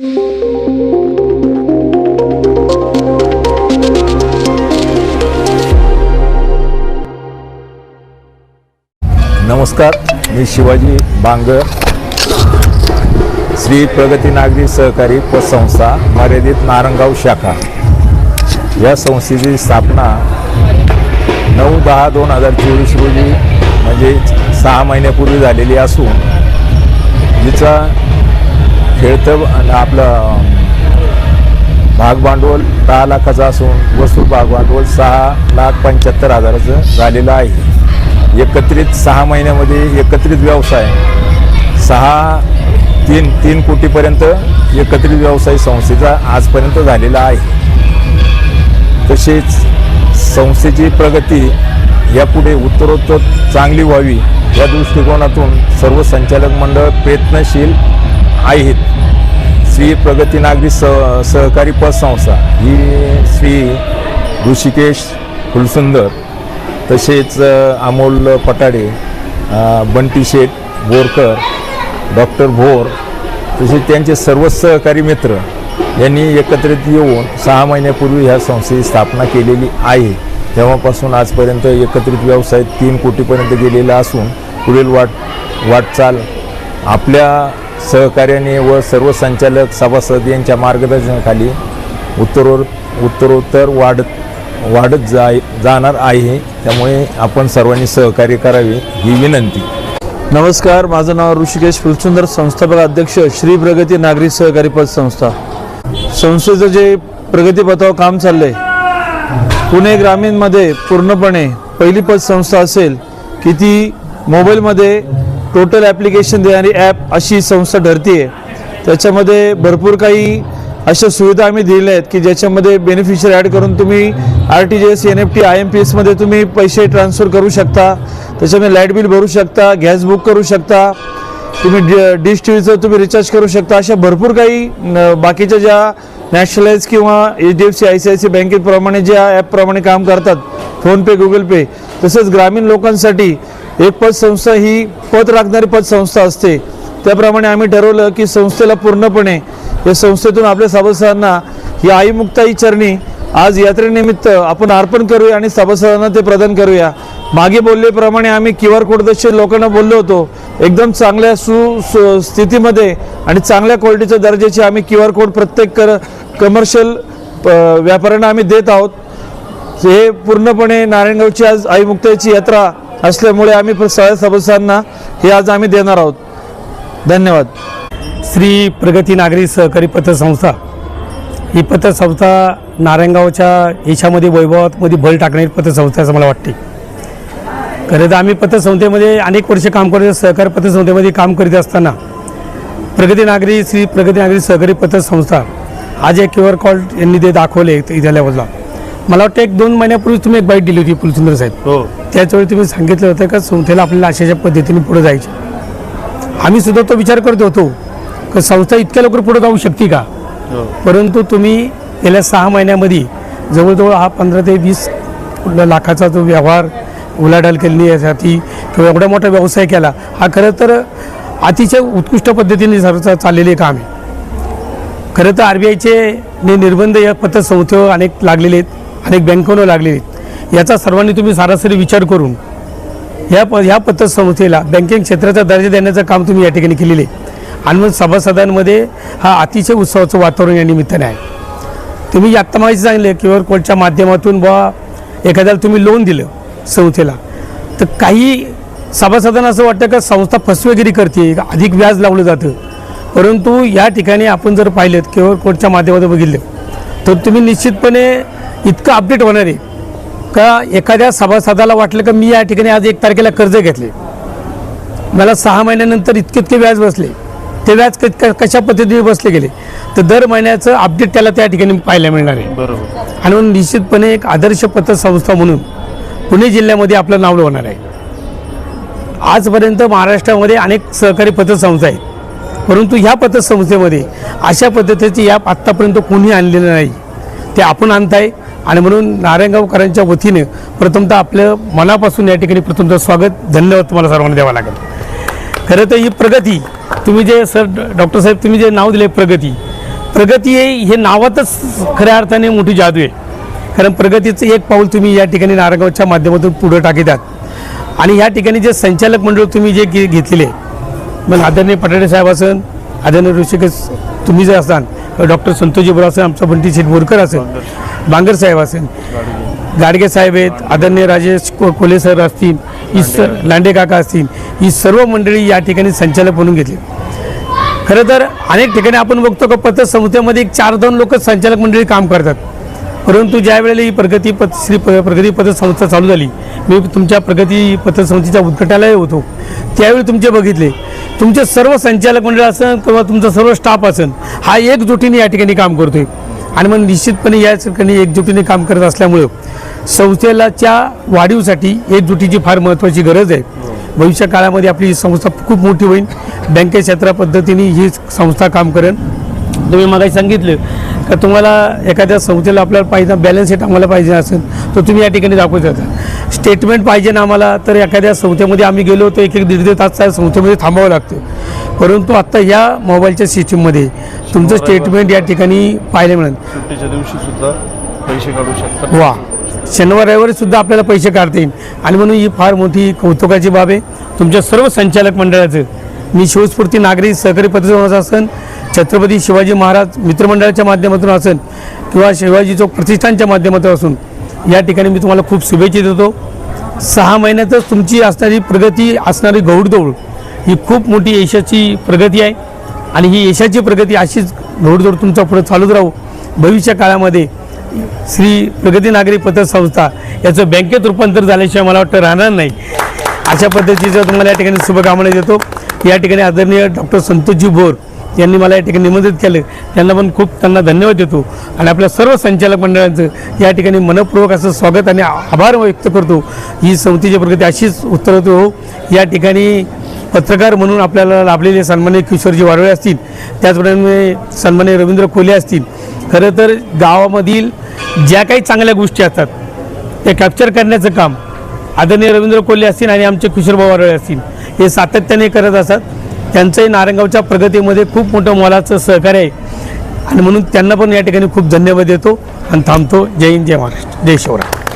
नमस्कार मी शिवाजी बांगर. श्री प्रगती नागरी सहकारी पतसंस्था मर्यादित नारंगाव शाखा. या संस्थेची स्थापना नऊ दहा दोन हजार चोवीस रोजी म्हणजे सहा महिन्यापूर्वी झालेली असून जिचा खेळतं आपलं आपलं भागभांडवल दहा लाखाचं असून वस्तू भागभांडवल सहा लाख पंच्याहत्तर हजाराचं झालेलं आहे. एकत्रित सहा महिन्यामध्ये एकत्रित व्यवसाय. सहा तीन तीन कोटीपर्यंत एकत्रित व्यवसाय संस्थेचा आजपर्यंत झालेला आहे. तसेच संस्थेची प्रगती यापुढे उत्तरोत्तर चांगली व्हावी या दृष्टिकोनातून सर्व संचालक मंडळ प्रयत्नशील आहेत. श्री प्रगती नागरी स सहकारी पतसंस्था ही श्री ऋषिकेश फुलसुंदर तसेच अमोल पटाडे बंटी शेठ बोरकर डॉक्टर भोर तसेच त्यांचे सर्व सहकारी मित्र यांनी एकत्रित येऊन सहा महिन्यापूर्वी ह्या संस्थेची स्थापना केलेली आहे. तेव्हापासून आजपर्यंत एकत्रित व्यवसाय तीन कोटीपर्यंत गेलेला असून पुढील वाट वाटचाल आपल्या सहकार्याने व सर्व संचालक सभासद यांच्या मार्गदर्शनाखाली उत्तरोर उत्तरोत्तर वाढत वाढत जाय जाणार आहे. त्यामुळे आपण सर्वांनी सहकार्य करावे ही विनंती. नमस्कार माझं नाव ऋषिकेश फुलसुंदर संस्थापक अध्यक्ष श्री प्रगती नागरी सहकारी पतसंस्था संस्थेचं जे प्रगतीपथावर काम चाललंय पुणे ग्रामीणमध्ये पूर्णपणे पहिली पतसंस्था असेल की ती मोबाईलमध्ये टोटल ॲप्लिकेशन देणारी ॲप अशी संस्था ठरते आहे. त्याच्यामध्ये भरपूर काही अशा सुविधा आम्ही दिलेल्या आहेत की ज्याच्यामध्ये बेनिफिशियर ॲड करून तुम्ही R T G S N F T I M P एसमध्ये तुम्ही पैसे ट्रान्सफर करू शकता. त्याच्यामध्ये लाइट बिल भरू शकता गॅस बुक करू शकता. तुम्ही डि डिश टी व्हीचं तुम्ही रिचार्ज करू शकता. अशा भरपूर काही बाकीच्या ज्या नॅशनलाइज किंवा H D F C I C I C बँकेप्रमाणे ज्या ॲपप्रमाणे काम करतात फोनपे गुगल पे तसंच ग्रामीण लोकांसाठी एक पतसंस्था ही पद राखणारी पतसंस्था असते. त्याप्रमाणे आम्ही ठरवलं की संस्थेला पूर्णपणे या संस्थेतून आपल्या सभासदांना ही आईमुक्ताई चरणी आज यात्रेनिमित्त आपण अर्पण करूया आणि सभासदांना ते प्रदान करूया. मागे बोलल्याप्रमाणे आम्ही क्यू आर कोडदर्शी लोकांना बोललो होतो. एकदम चांगल्या सु सु- स्थितीमध्ये आणि चांगल्या क्वालिटीच्या दर्जाचे आम्ही क्यू आर कोड प्रत्येक कर कमर्शियल व्यापाऱ्यांना आम्ही देत आहोत. हे पूर्णपणे नारायणगावची आज आईमुक्ताईची यात्रा असल्यामुळे आम्ही सगळ्या सदस्यांना हे आज आम्ही देणार आहोत. धन्यवाद. श्री प्रगती नागरी सहकारी पतसंस्था. ही पतसंस्था नारायणगावच्या याच्यामध्ये वैभवामध्ये भर टाकणारी पतसंस्था असं मला वाटते. खरं तर आम्ही पतसंस्थेमध्ये अनेक वर्ष काम करत सहकारी पतसंस्थेमध्ये काम करीत असताना. प्रगती नागरी श्री प्रगती नागरी सहकारी पतसंस्था आज एक क्यू आर कॉल यांनी ते दाखवले इथल्या लेवलला. मला वाटतं एक दोन महिन्यापूर्वी तुम्ही एक बाईट दिली होती फुलसुंदर साहेब. हो. त्याचवेळी तुम्ही सांगितलं होतं का संस्थेला आपल्याला अशाच्या पद्धतीने पुढे जायचे. आम्ही सुद्धा तो विचार करत होतो की संस्था इतक्या लवकर पुढे जाऊ शकते का? परंतु तुम्ही गेल्या सहा महिन्यामध्ये जवळजवळ हा पंधरा ते वीस लाखाचा जो व्यवहार उलाढाल केली यासाठी किंवा एवढा मोठा व्यवसाय केला हा खरं तर अतिशय उत्कृष्ट पद्धतीने सर्व चाललेले काम आहे. खरं तर आर बी आयचे निर्बंध या पतसंस्थेवर अनेक लागलेले आहेत. अनेक बँकांवर लागलेली आहेत. याचा सर्वांनी तुम्ही सरासरी विचार करून ह्या प ह्या पतसंस्थेला बँकिंग क्षेत्राचा दर्जा देण्याचं काम तुम्ही या ठिकाणी केलेले आहे. आणि मग सभासदांमध्ये हा अतिशय उत्सवाचं वातावरण या निमित्ताने आहे. तुम्ही आत्ता माहिती सांगितलं क्यू आर कोडच्या माध्यमातून बा एखाद्याला तुम्ही लोन दिलं संस्थेला. तर काही सभासदांना असं वाटतं का संस्था फसवेगिरी करते अधिक व्याज लावलं जातं? परंतु या ठिकाणी आपण जर पाहिलं क्यू आर कोडच्या माध्यमातून बघितलं तर तुम्ही निश्चितपणे इतकं अपडेट होणार आहे. का एखाद्या सभासदाला वाटलं का मी या ठिकाणी आज एक तारखेला कर्ज घेतले. मला सहा महिन्यानंतर इतके इतके व्याज बसले. ते व्याज कशा पद्धतीने बसले गेले? तर दर महिन्याचं अपडेट त्याला त्या ठिकाणी पाहायला मिळणार आहे. बरोबर. आणि म्हणून निश्चितपणे एक आदर्श पतसंस्था म्हणून पुणे जिल्ह्यामध्ये आपलं नाव होणार आहे. आजपर्यंत महाराष्ट्रामध्ये अनेक सहकारी पतसंस्था आहेत. परंतु ह्या पतसंस्थेमध्ये अशा पद्धतीची या आत्तापर्यंत कोणी आणलेलं नाही. ते आपण आणताय. आणि म्हणून नारायणगावकरांच्या वतीने प्रथमतः आपलं मनापासून या ठिकाणी प्रथमतः स्वागत धन्यवाद तुम्हाला सर्वांना द्यावा लागेल. खरं तर ही प्रगती तुम्ही जे सर डॉक्टर साहेब तुम्ही जे नाव दिले प्रगती प्रगती हे नावातच खऱ्या अर्थाने मोठी जादू आहे. कारण प्रगतीचं एक पाऊल तुम्ही या ठिकाणी नारायणगावच्या माध्यमातून पुढं टाकीत आहात आणि या ठिकाणी जे संचालक मंडळ तुम्ही जे घेतलेले मग म्हणजे आदरणीय पटाडे साहेब असन आदरणीय ऋषिकेश तुम्ही जे असाल डॉक्टर संतोषजी बोरा असेल आमचा बंटी शेठ बोरकर असेल बांगर साहेब असेल. गाडगे साहेब आहेत आदरणीय राजेश को कोले सर असतील ही सर लांडे काका असतील ही सर्व मंडळी या ठिकाणी संचालक म्हणून घेतली. खरं तर अनेक ठिकाणी आपण बघतो का पतसंस्थेमध्ये एक चार दोन लोक संचालक मंडळी काम करतात. परंतु ज्या वेळेला ही प्रगती पत श्री प्रगती पतसंस्था चालू झाली मी तुमच्या प्रगती पतसंस्थेच्या उद्घाटालाही होतो त्यावेळी तुमचे बघितले. तुमचे सर्व संचालक मंडळ असेल किंवा तुमचा सर्व स्टाफ असेल हा एकजुटीने या ठिकाणी काम करतोय. आणि मग निश्चितपणे या सरकारने एकजुटीने काम करत असल्यामुळं संस्थेलाच्या वाढीवसाठी एकजुटीची फार महत्त्वाची गरज आहे. भविष्य काळामध्ये आपली संस्था खूप मोठी होईल. बँके क्षेत्रा पद्धतीने ही संस्था काम करेल. तुम्ही मगाशी सांगितलं का तुम्हाला एखाद्या संस्थेला आपल्याला पाहिजे बॅलन्स शीट आम्हाला पाहिजे असेल तर तुम्ही या ठिकाणी दाखवू शकता. स्टेटमेंट पाहिजे ना आम्हाला तर एखाद्या संस्थेमध्ये आम्ही गेलो तर एक एक दीड दीड तास त्या संस्थेमध्ये थांबावं लागतं. परंतु आत्ता या मोबाईलच्या सिस्टीममध्ये तुमचं स्टेटमेंट या ठिकाणी पाहायला मिळेल. सुट्टीच्या दिवशी सुद्धा पैसे काढू शकतात वा. शनिवार रविवारी सुद्धा आपल्याला पैसे काढता येईल. आणि म्हणून ही फार मोठी कौतुकाची बाब आहे. तुमच्या सर्व संचालक मंडळाचं मी शिवस्फूर्ती नागरी सहकारी पत्रसंस्थेचं असन छत्रपती शिवाजी महाराज मित्रमंडळाच्या माध्यमातून असेल किंवा शिवाजी चौक प्रतिष्ठानच्या माध्यमातून असून या ठिकाणी मी तुम्हाला खूप शुभेच्छा देतो. सहा महिन्यातच तुमची असणारी प्रगती असणारी गौडदौड ही खूप मोठी यशाची प्रगती आहे. आणि ही यशाची प्रगती अशीच गौडदौड तुमचा पुढे चालूच राहू. भविष्य काळामध्ये श्री प्रगती नागरी पतसंस्था याचं बँकेत रूपांतर झाल्याशिवाय मला वाटतं राहणार नाही. अशा पद्धतीचं तुम्हाला या ठिकाणी शुभकामना देतो. या ठिकाणी आदरणीय डॉक्टर संतोषजी भोर यांनी मला या ठिकाणी निमंत्रित केलं. त्यांना पण खूप त्यांना धन्यवाद देतो. आणि आपल्या सर्व संचालक मंडळांचं या ठिकाणी मनपूर्वक असं स्वागत आणि आभार व्यक्त करतो. ही संस्थेची प्रगती अशीच उत्तरत हो या ठिकाणी पत्रकार म्हणून आपल्याला लाभलेले सन्मान्य किशोरजी वारळे असतील. त्याचप्रमाणे सन्मान्य रवींद्र कोले असतील. खरं तर गावामधील ज्या काही चांगल्या गोष्टी असतात त्या कॅप्चर करण्याचं काम आदरणीय रवींद्र कोल्हे असतील आणि आमचे किशोरभाऊ वारळे असतील. हे सातत्याने करत असतात. त्यांचंही नारायणगावच्या प्रगतीमध्ये खूप मोठं मोलाचं सहकार्य आहे. आणि म्हणून त्यांना पण या ठिकाणी खूप धन्यवाद देतो आणि थांबतो. जय हिंद जय महाराष्ट्र. जय शिवराय.